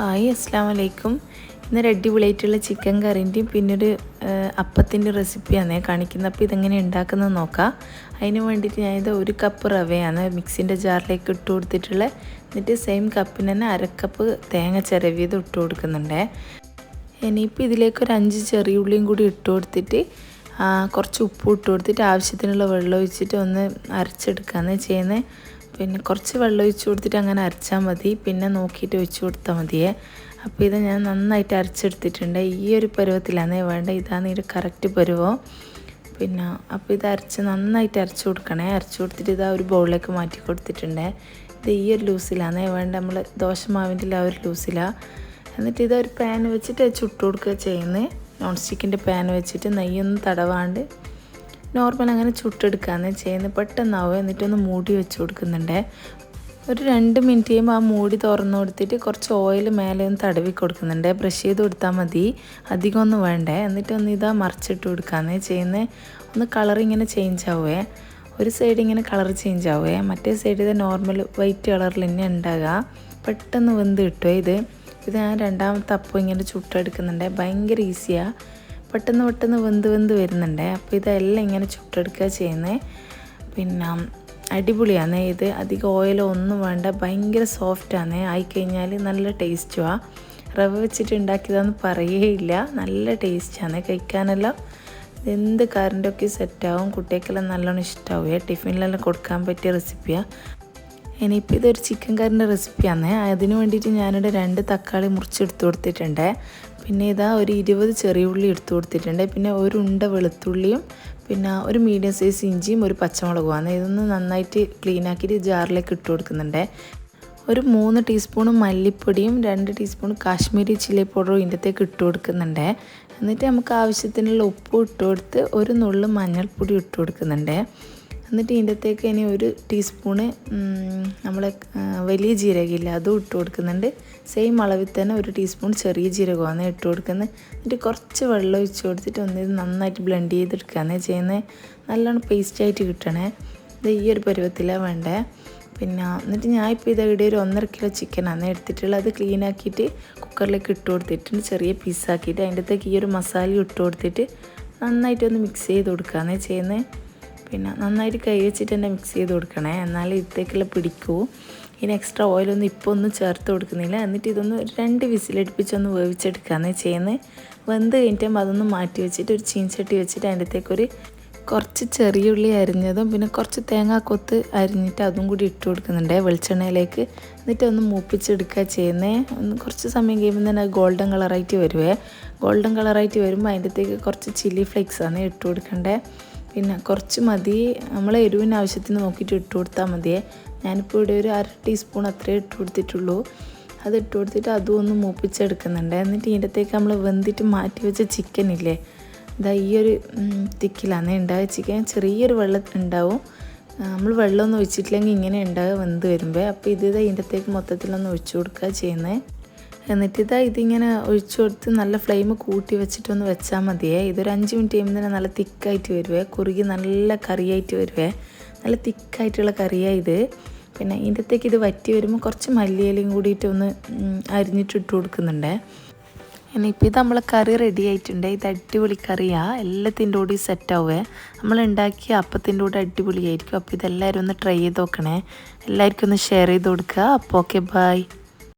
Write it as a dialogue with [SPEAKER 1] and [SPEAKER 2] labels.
[SPEAKER 1] Hi അസ്സാം വലൈക്കും ഇന്നൊരു അടിപൊളിയായിട്ടുള്ള ചിക്കൻ കറിന്റെയും പിന്നെ ഒരു അപ്പത്തിന്റെ റെസിപ്പിയാണ് കാണിക്കുന്നത്. അപ്പോൾ ഇതെങ്ങനെ ഉണ്ടാക്കുന്നത് നോക്കാം. അതിന് വേണ്ടിയിട്ട് ഞാനിത് ഒരു കപ്പ് റവയാണ് മിക്സിന്റെ ജാറിലേക്ക് ഇട്ട് കൊടുത്തിട്ടുള്ള. എന്നിട്ട് സെയിം കപ്പിന് തന്നെ അരക്കപ്പ് തേങ്ങ ചിരവിയത് ഇട്ട് കൊടുക്കുന്നുണ്ട്. ഇനിയിപ്പോൾ ഇതിലേക്ക് ഒരു അഞ്ച് ചെറിയ ഉള്ളിയും കൂടി ഇട്ട് കൊടുത്തിട്ട് കുറച്ച് ഉപ്പ് ഇട്ട് കൊടുത്തിട്ട് ആവശ്യത്തിനുള്ള വെള്ളം ഒഴിച്ചിട്ട് ഒന്ന് അരച്ചെടുക്കുകയാണ് ചെയ്യുന്നത് പിന്നെ കുറച്ച് വെള്ളം ഒഴിച്ച് കൊടുത്തിട്ട് അങ്ങനെ അരച്ചാൽ മതി. പിന്നെ നോക്കിയിട്ട് ഒഴിച്ച് കൊടുത്താൽ മതിയേ. അപ്പോൾ ഇത് ഞാൻ നന്നായിട്ട് അരച്ചെടുത്തിട്ടുണ്ട്. ഈ ഒരു പരുവത്തിലാണ് വേണ്ട ഇതാണ് ഒരു കറക്റ്റ് പരുവം. പിന്നെ അപ്പോൾ ഇത് അരച്ച് നന്നായിട്ട് അരച്ചു കൊടുക്കണേ. അരച്ചു കൊടുത്തിട്ട് ഇത് ആ ഒരു ബൗളിലേക്ക് മാറ്റി കൊടുത്തിട്ടുണ്ട്. ഇത് ഈ ഒരു ലൂസിലാണ് വേണ്ട നമ്മൾ ദോശമാവിന്റെ ആ ഒരു ലൂസിലാണ് എന്നിട്ട് ഇതൊരു പാൻ വെച്ചിട്ട് ചുട്ടു കൊടുക്കുക ചെയ്യുന്നത്. നോൺ സ്റ്റിക്കിന്റെ പാൻ വെച്ചിട്ട് നെയ്യൊന്നും തടവാണ്ട് നോർമൽ അങ്ങനെ ചുട്ടെടുക്കുകയാണ് ചെയ്യുന്നത് പെട്ടെന്നാവും. എന്നിട്ടൊന്ന് മൂടി വെച്ച് കൊടുക്കുന്നുണ്ട്. ഒരു രണ്ട് മിനിറ്റ് ചെയ്യുമ്പോൾ ആ മൂടി തുറന്നു കൊടുത്തിട്ട് കുറച്ച് ഓയിൽ മേലെ ഒന്ന് തടവി കൊടുക്കുന്നുണ്ട്. ബ്രഷ് ചെയ്ത് കൊടുത്താൽ മതി. അധികം ഒന്നും വേണ്ടേ. എന്നിട്ടൊന്ന് ഇതാ മറിച്ചിട്ട് കൊടുക്കാന്ന് ചെയ്യുന്നത് ഒന്ന് കളർ ഇങ്ങനെ ചേഞ്ച് ആവുമേ ഒരു സൈഡ് ഇങ്ങനെ കളർ ചേഞ്ച് ആവുമേ മറ്റേ സൈഡ് ഇത് നോർമൽ വൈറ്റ് കളറിൽ തന്നെ ഉണ്ടാകുക പെട്ടെന്ന് വെന്ത് കിട്ടുമോ ഇത്. ഇത് ഞാൻ രണ്ടാമത്തെ അപ്പം ഇങ്ങനെ ചുട്ടെടുക്കുന്നുണ്ട്. ഭയങ്കര ഈസിയാണ് പെട്ടെന്ന് പെട്ടെന്ന് വെന്ത് വെന്ത് വരുന്നുണ്ട്. അപ്പോൾ ഇതെല്ലാം ഇങ്ങനെ ചുട്ടെടുക്കുക ചെയ്യുന്നത് പിന്നെ അടിപൊളിയാണ്. ഇത് അധികം ഓയിലോ ഒന്നും വേണ്ട. ഭയങ്കര സോഫ്റ്റാണ് ആയിക്കഴിഞ്ഞാൽ നല്ല ടേസ്റ്റുമാണ് റവ വെച്ചിട്ട് ഉണ്ടാക്കിയതാന്ന് പറയേയില്ല. നല്ല ടേസ്റ്റാണ് കഴിക്കാനെല്ലാം എന്ത് കറണ്ടൊക്കെ സെറ്റാവും കുട്ടികൾക്കെല്ലാം നല്ലോണം ഇഷ്ടമാവുക ടിഫിനിലെല്ലാം കൊടുക്കാൻ പറ്റിയ റെസിപ്പിയാണ് ഇനിയിപ്പോൾ ഇതൊരു ചിക്കൻ കറിന്റെ റെസിപ്പിയാണ് അതിന് വേണ്ടിയിട്ട് ഞാനിവിടെ രണ്ട് തക്കാളി മുറിച്ചെടുത്ത് കൊടുത്തിട്ടുണ്ട്. പിന്നെ ഇതാ ഒരു ഇരുപത് ചെറിയ ഉള്ളി എടുത്തു കൊടുത്തിട്ടുണ്ട്. പിന്നെ ഒരു ഉണ്ട വെളുത്തുള്ളിയും പിന്നെ ഒരു മീഡിയം സൈസ് ഇഞ്ചിയും ഒരു പച്ചമുളകുമാണ് ഇതൊന്ന് നന്നായിട്ട് ക്ലീൻ ആക്കിയിട്ട് ജാറിലേക്ക് ഇട്ട് കൊടുക്കുന്നുണ്ട്. ഒരു മൂന്ന് ടീസ്പൂൺ മല്ലിപ്പൊടിയും രണ്ട് ടീസ്പൂൺ കാശ്മീരി ചില്ലി പൗഡറും ഇതിന്റെത്തേക്ക് ഇട്ട് കൊടുക്കുന്നുണ്ട്. എന്നിട്ട് നമുക്ക് ആവശ്യത്തിനുള്ള ഉപ്പ് ഇട്ട് കൊടുത്ത് ഒരു നുള്ളു മഞ്ഞൾപ്പൊടി ഇട്ട് കൊടുക്കുന്നുണ്ട്. എന്നിട്ട് ഇതിന്റെത്തേക്ക് ഇനി ഒരു ടീസ്പൂണ് നമ്മൾ വലിയ ജീരകമില്ല അതും ഇട്ട് കൊടുക്കുന്നുണ്ട്. സെയിം അളവിൽ തന്നെ ഒരു ടീസ്പൂൺ ചെറിയ ജീരകമാണ് ഇട്ട് കൊടുക്കുന്നത്. എന്നിട്ട് കുറച്ച് വെള്ളം ഒഴിച്ച് കൊടുത്തിട്ട് ഒന്ന് ഇത് നന്നായിട്ട് ബ്ലെൻഡ് ചെയ്തെടുക്കുകയാണ് ചെയ്യുന്നത് നല്ലോണം പേസ്റ്റായിട്ട് കിട്ടണേ. ഇത് ഈ ഒരു പരുവത്തിലാണ് വേണ്ടേ. പിന്നെ എന്നിട്ട് ഞാൻ ഇപ്പോൾ ഇത് ഇവിടെ ഒരു ഒന്നര കിലോ ചിക്കനാണ് എടുത്തിട്ടുള്ളത്. അത് ക്ലീൻ ആക്കിയിട്ട് കുക്കറിലേക്ക് ഇട്ട് കൊടുത്തിട്ടുണ്ട്. ചെറിയ പീസാക്കിയിട്ട് അതിന്റെ അകത്തേക്ക് ഈ ഒരു മസാല ഇട്ട് കൊടുത്തിട്ട് നന്നായിട്ടൊന്ന് മിക്സ് ചെയ്ത് കൊടുക്കുകയാണ് ചെയ്യുന്നത് പിന്നെ നന്നായിട്ട് കൈ വെച്ചിട്ട് തന്നെ മിക്സ് ചെയ്ത് കൊടുക്കണേ. എന്നാലേ ഇത്തേക്കെല്ലാം പിടിക്കൂ. ഇനി എക്സ്ട്രാ ഓയിലൊന്നും ഇപ്പോൾ ഒന്നും ചേർത്ത് കൊടുക്കുന്നില്ല. എന്നിട്ട് ഇതൊന്ന് രണ്ട് വിസിലടുപ്പിച്ചൊന്ന് വേവിച്ചെടുക്കുകയാണ് ചെയ്യുന്നത് വെന്ത് കഴിഞ്ഞിട്ടാകുമ്പോൾ അതൊന്ന് മാറ്റി വെച്ചിട്ട് ഒരു ചീൻചട്ടി വെച്ചിട്ട് അതിന്റെ അകത്തേക്കൊരു കുറച്ച് ചെറിയ ഉള്ളി അരിഞ്ഞതും പിന്നെ കുറച്ച് തേങ്ങാക്കൊത്ത് അരിഞ്ഞിട്ട് അതും കൂടി ഇട്ട് കൊടുക്കുന്നുണ്ട് വെളിച്ചെണ്ണയിലേക്ക്. എന്നിട്ട് ഒന്ന് മൂപ്പിച്ചെടുക്കുക ചെയ്യുന്നേ. ഒന്ന് കുറച്ച് സമയം കഴിയുമ്പോൾ തന്നെ ഗോൾഡൻ കളറായിട്ട് വരുവേ. ഗോൾഡൻ കളറായിട്ട് വരുമ്പോൾ അതിന്റെ അകത്തേക്ക് കുറച്ച് ചില്ലി ഫ്ലേക്സാണ് ഇട്ട് കൊടുക്കേണ്ടത് പിന്നെ കുറച്ച് മതി. നമ്മൾ എരിവിന് ആവശ്യത്തിന് നോക്കിയിട്ട് ഇട്ട് കൊടുത്താൽ മതിയേ. ഞാനിപ്പോൾ ഇവിടെ ഒരു അര ടീസ്പൂൺ അത്രേ ഇട്ട് കൊടുത്തിട്ടുള്ളൂ. അത് ഇട്ട് കൊടുത്തിട്ട് അതും ഒന്ന് മൂപ്പിച്ചെടുക്കുന്നുണ്ട്. എന്നിട്ട് ഇതിന്റെത്തേക്ക് നമ്മൾ വെന്തിട്ട് മാറ്റി വെച്ച ചിക്കൻ ഇല്ലേ? ഇതാ ഈ ഒരു തിക്കിലാണ് ഉണ്ടാവുക ചിക്കൻ ചെറിയൊരു വെള്ളം ഉണ്ടാവും. നമ്മൾ വെള്ളമൊന്നും ഒഴിച്ചിട്ടില്ലെങ്കിൽ ഇങ്ങനെ ഉണ്ടാവുക വെന്ത് വരുമ്പോൾ അപ്പോൾ ഇത് ഇതിന്റെത്തേക്ക് മൊത്തത്തിലൊന്ന് ഒഴിച്ചു കൊടുക്കുക ചെയ്യുന്നത് എന്നിട്ട് ഇതാ ഇതിങ്ങനെ ഒഴിച്ചു കൊടുത്ത് നല്ല ഫ്ലെയിം കൂട്ടി വെച്ചിട്ടൊന്ന് വെച്ചാൽ മതിയേ. ഇതൊരു അഞ്ച് മിനിറ്റ് കഴിയുമ്പോൾ തന്നെ നല്ല തിക്കായിട്ട് വരുവേ. കുറുകി നല്ല കറിയായിട്ട് വരുവേ. നല്ല തിക്കായിട്ടുള്ള കറിയാണ് ഇത്. പിന്നെ ഇതിന്റെത്തേക്ക് ഇത് വറ്റി വരുമ്പോൾ കുറച്ച് മല്ലിയിലയും കൂടിയിട്ട് ഒന്ന് അരിഞ്ഞിട്ട് ഇട്ട് കൊടുക്കുന്നുണ്ട്. ഇത് നമ്മളെ കറി റെഡി ആയിട്ടുണ്ട്. ഇത് അടിപൊളി കറിയാണ് എല്ലാത്തിന്റെ കൂടി സെറ്റ് ആവുക നമ്മൾ ഉണ്ടാക്കിയ അപ്പത്തിന്റെ കൂടെ അടിപൊളിയായിരിക്കും. അപ്പോൾ ഇതെല്ലാവരും ഒന്ന് ട്രൈ ചെയ്ത് നോക്കണേ. എല്ലാവർക്കും ഒന്ന് ഷെയർ ചെയ്ത് കൊടുക്കുക. അപ്പോൾ ഓക്കെ ബൈ